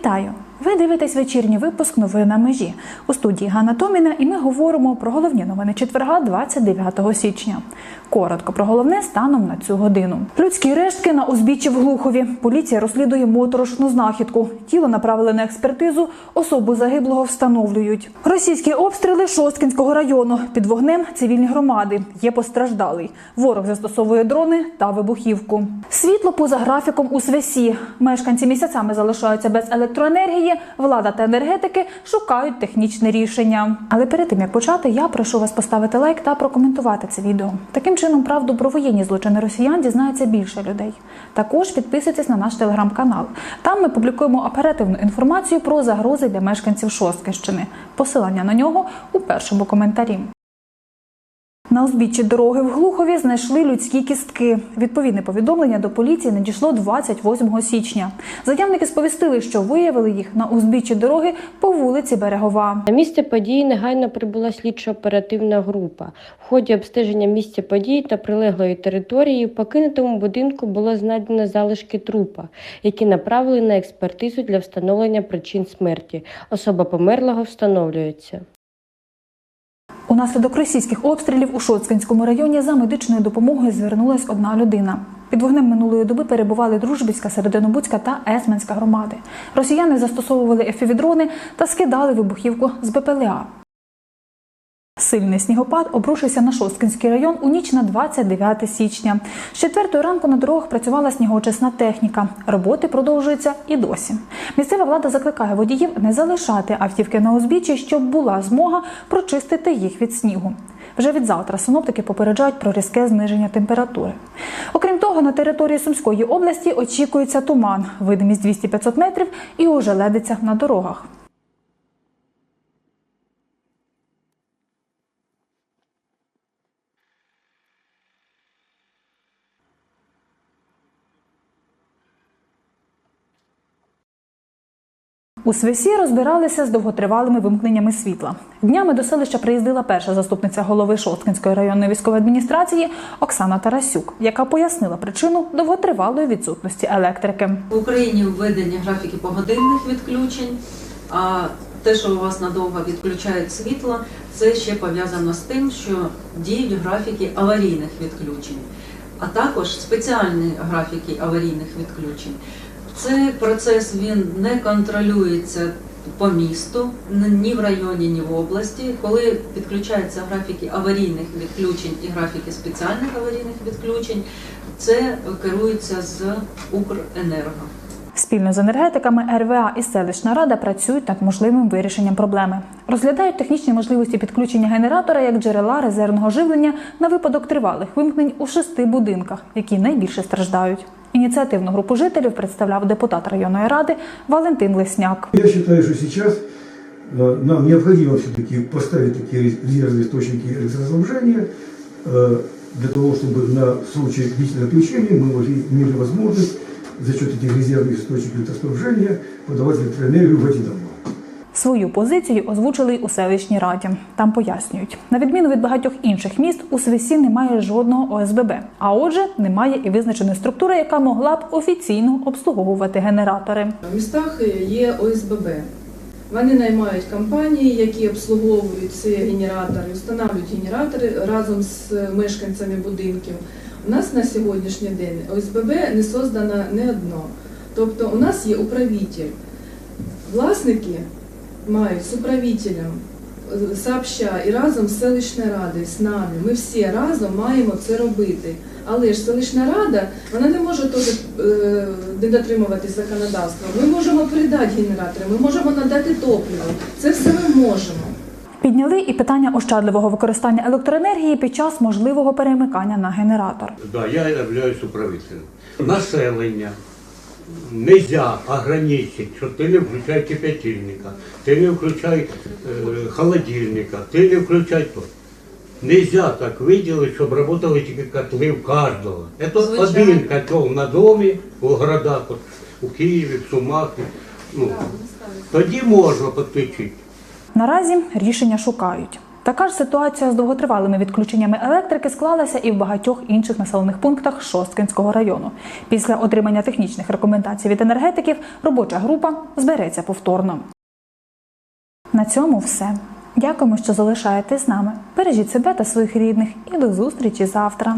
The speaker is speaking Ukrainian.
читаю. Ви дивитесь вечірній випуск новин на межі у студії Ганна Томіна, і ми говоримо про головні новини четверга, 29 січня. Коротко про головне станом на цю годину. Людські рештки на узбіччі в Глухові. Поліція розслідує моторошну знахідку. Тіло направили на експертизу. Особу загиблого встановлюють. Російські обстріли Шосткінського району під вогнем цивільні громади. Є постраждалий. Ворог застосовує дрони та вибухівку. Світло поза графіком у свесі. Мешканці місяцями залишаються без електроенергії. Влада та енергетики шукають технічне рішення. Але перед тим як почати, я прошу вас поставити лайк та прокоментувати це відео. Таким чином, правду про воєнні злочини росіян дізнається більше людей. Також підписуйтесь на наш телеграм-канал. Там ми публікуємо оперативну інформацію про загрози для мешканців Шосткинщини. Посилання на нього у першому коментарі. На узбіччі дороги в Глухові знайшли людські кістки. Відповідне повідомлення до поліції надійшло 28 січня. Заявники сповістили, що виявили їх на узбіччі дороги по вулиці Берегова. На місце події негайно прибула слідчо-оперативна група. В ході обстеження місця події та прилеглої території в покинутому будинку було знайдено залишки трупа, які направили на експертизу для встановлення причин смерті. Особа померлого встановлюється. Унаслідок російських обстрілів у Шоцкинському районі за медичною допомогою звернулась одна людина. Під вогнем минулої доби перебували Дружбівська, Серединобудська та Есменська громади. Росіяни застосовували ефівідрони та скидали вибухівку з БПЛА. Сильний снігопад обрушився на Шосткинський район у ніч на 29 січня. З четвертої ранку на дорогах працювала снігоочисна техніка. Роботи продовжуються і досі. Місцева влада закликає водіїв не залишати автівки на узбіччі, щоб була змога прочистити їх від снігу. Вже від завтра синоптики попереджають про різке зниження температури. Окрім того, на території Сумської області очікується туман, видимість 200-500 метрів і ожеледиться на дорогах. У Свесі розбиралися з довготривалими вимкненнями світла. Днями до селища приїздила перша заступниця голови Шосткинської районної військової адміністрації Оксана Тарасюк, яка пояснила причину довготривалої відсутності електрики. В Україні введені графіки погодинних відключень, а те, що у вас надовго відключають світло, це ще пов'язано з тим, що діють графіки аварійних відключень, а також спеціальні графіки аварійних відключень. Цей процес він не контролюється по місту, ні в районі, ні в області. Коли підключаються графіки аварійних відключень і графіки спеціальних аварійних відключень, це керується з Укренерго. Спільно з енергетиками РВА і селищна рада працюють над можливим вирішенням проблеми. Розглядають технічні можливості підключення генератора як джерела резервного живлення на випадок тривалих вимкнень у шести будинках, які найбільше страждають. Ініціативну групу жителів представляв депутат районної ради Валентин Лесняк. Я считаю, что сейчас э, нам необходимо все-таки поставить такие рез- резервные источники электроснабжения э, для того, чтобы на случай длительного отключения мы могли, имели возможность за счет этих резервных источников электроснабжения подавать электроэнергию в эти дома. Свою позицію озвучили й у селищній раді. Там пояснюють, на відміну від багатьох інших міст, у Свесі немає жодного ОСББ. А отже, немає і визначеної структури, яка могла б офіційно обслуговувати генератори. В містах є ОСББ. Вони наймають компанії, які обслуговують ці генератори, встановлюють генератори разом з мешканцями будинків. У нас на сьогоднішній день ОСББ не создано не одно. Тобто у нас є управитель. Власники мають з управителем сообща і разом з селищною радою, з нами. Ми всі разом маємо це робити. Але ж селищна рада вона не може теж е, не дотримуватись законодавства. Ми можемо передати генератори, ми можемо надати топливо. Це все ми можемо. Підняли і питання ощадливого використання електроенергії під час можливого перемикання на генератор. Да, я являюсь управителем. Населення нельзя ограничить, що ти не включай кипятильника, ти не включай е, холодильника, ти не включай то. Нельзя так виділити, щоб працювали тільки котли в кожного. Це один котел на домі, у городах, у Києві, в Сумах. Ну, тоді можна підключити. Наразі рішення шукають. Така ж ситуація з довготривалими відключеннями електрики склалася і в багатьох інших населених пунктах Шосткинського району. Після отримання технічних рекомендацій від енергетиків робоча група збереться повторно. На цьому все. Дякуємо, що залишаєтесь з нами. Бережіть себе та своїх рідних і до зустрічі завтра.